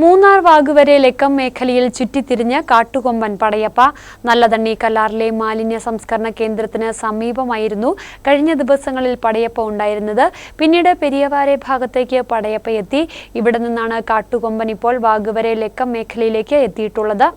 മൂന്നാർ വാഗുവരെ ലക്കം മേഖലയിൽ ചുറ്റിത്തിരിഞ്ഞ് കാട്ടുകൊമ്പൻ പടയപ്പ. നല്ലതണ്ണി കല്ലാറിലെ മാലിന്യ സംസ്കരണ കേന്ദ്രത്തിന് സമീപമായിരുന്നു കഴിഞ്ഞ ദിവസങ്ങളിൽ പടയപ്പ ഉണ്ടായിരുന്നത്. പിന്നീട് പെരിയവാരെ ഭാഗത്തേക്ക് പടയപ്പ എത്തി. ഇവിടെ നിന്നാണ് കാട്ടുകൊമ്പൻ ഇപ്പോൾ വാഗുവരെ ലക്കം മേഖലയിലേക്ക് എത്തിയിട്ടുള്ളത്.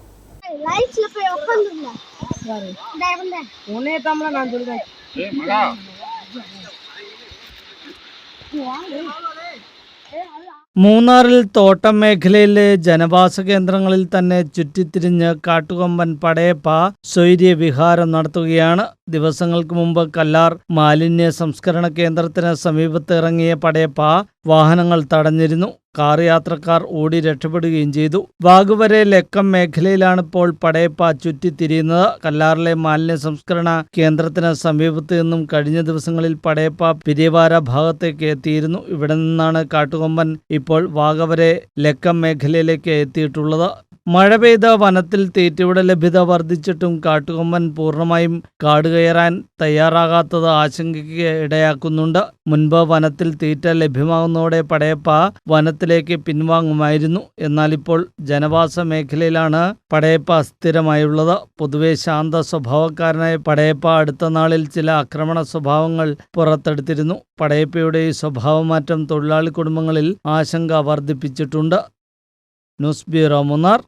മൂന്നാറിൽ തോട്ടം മേഖലയിലെ ജനവാസ കേന്ദ്രങ്ങളിൽ തന്നെ ചുറ്റിത്തിരിഞ്ഞ് കാട്ടുകൊമ്പൻ പടയപ്പ സ്വൈര്യ വിഹാരം നടത്തുകയാണ് ദിവസങ്ങൾക്ക് മുമ്പ് കല്ലാർ മാലിന്യ സംസ്കരണ കേന്ദ്രത്തിന് സമീപത്ത് ഇറങ്ങിയ പടയപ്പ വാഹനങ്ങൾ തടഞ്ഞിരുന്നു. കാർ യാത്രക്കാർ ഓടി രക്ഷപ്പെടുകയും ചെയ്തു. വാഗുവരെ ലക്കം മേഖലയിലാണ് ഇപ്പോൾ പടയപ്പ ചുറ്റിത്തിരിയുന്നത് കല്ലാറിലെ മാലിന്യ സംസ്കരണ കേന്ദ്രത്തിന് സമീപത്ത് നിന്നും കഴിഞ്ഞ ദിവസങ്ങളിൽ പടയപ്പ പിരിയവാര ഭാഗത്തേക്ക് എത്തിയിരുന്നു. ഇവിടെ നിന്നാണ് കാട്ടുകൊമ്പൻ ഇപ്പോൾ വാഗവരെ ലക്കം മേഖലയിലേക്ക് എത്തിയിട്ടുള്ളത്. മഴ പെയ്ത വനത്തിൽ തീറ്റയുടെ ലഭ്യത വർദ്ധിച്ചിട്ടും കാട്ടുകൊമ്പൻ പൂർണമായും കാട് കയറാൻ തയ്യാറാകാത്തത് ആശങ്കയ്ക്ക് ഇടയാക്കുന്നുണ്ട്. മുൻപ് വനത്തിൽ തീറ്റ ലഭ്യമാകുന്നതോടെ പടയപ്പ വനത്തിലേക്ക് പിൻവാങ്ങുമായിരുന്നു. എന്നാൽ ഇപ്പോൾ ജനവാസ മേഖലയിലാണ് പടയപ്പ അസ്ഥിരമായുള്ളത് പൊതുവെ ശാന്ത സ്വഭാവക്കാരനായ പടയപ്പ അടുത്ത നാളിൽ ചില ആക്രമണ സ്വഭാവങ്ങൾ പുറത്തെടുത്തിരുന്നു. പടയപ്പയുടെ ഈ സ്വഭാവമാറ്റം തൊഴിലാളി കുടുംബങ്ങളിൽ ആശങ്ക വർദ്ധിപ്പിച്ചിട്ടുണ്ട്. News bureau Munnar.